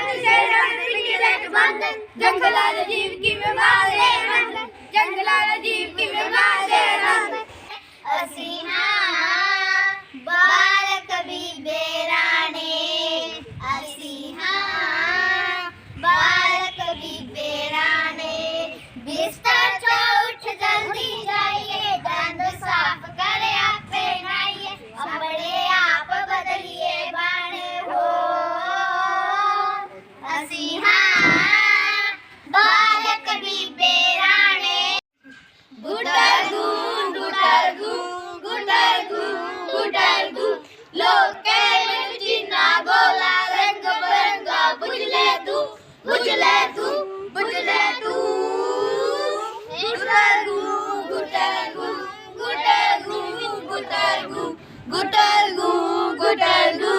ਕੋਟੀ ਸੇ ਰੰਗ ਪਿੱਟੀ ਲੈ ਕੇ ਬੰਦ ਜੰਗਲਾਂ ਦੇ ਜੀਵ ਕਿਵੇਂ ਮਾਰੇ ਰੰਗ ਜੰਗਲਾਂ ਦੇ ਜੀਵ ਕਿਵੇਂ ਮਾਰੇ ਰੰਗ ਅਸੀਂ ਹਾਂ ਬਾਲ लोके जिन्ना बोला, रंग बरंगा तू बुझ तू बुझ ले तू। गुटरगु गुटरगु गुटरगु गुटरगु गुटरगु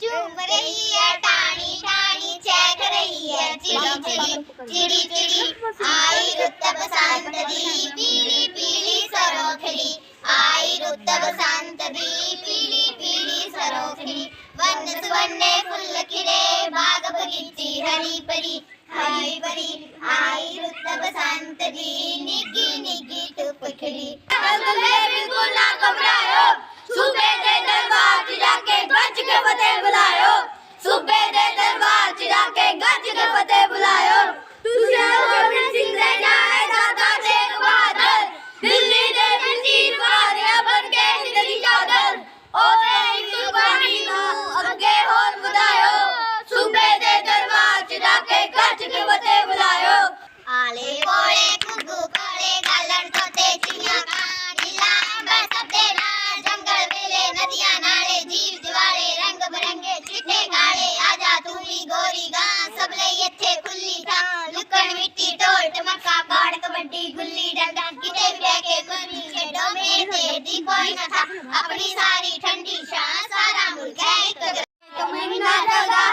चूम रही है टाणी टाणी, चेक रही है चिड़ी चिड़ी चिड़ी चिड़ी, आई रुतब सांतरी पीली पीली सरोखरी आई रुतब सांत కండే పుల్లకిరే భాగపగించి హరిపరి హరిపరి ఆయుత్తవ శాంతది నిగి నిగి తుపకిడి बनी खेतों में तेज़ी कोई न था। अपनी सारी ठंडी शान सारा मुल्क एक तो, तो महीना लगा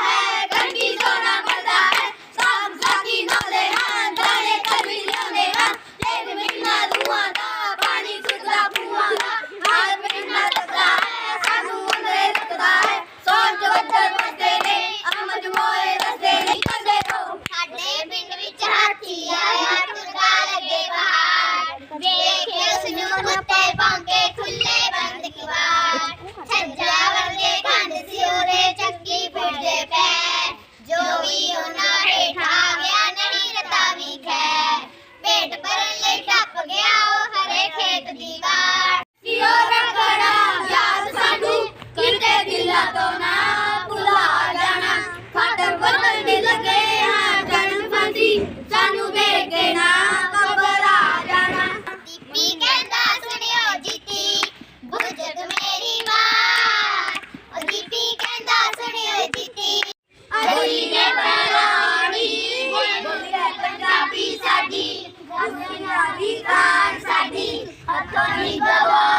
Amitabha.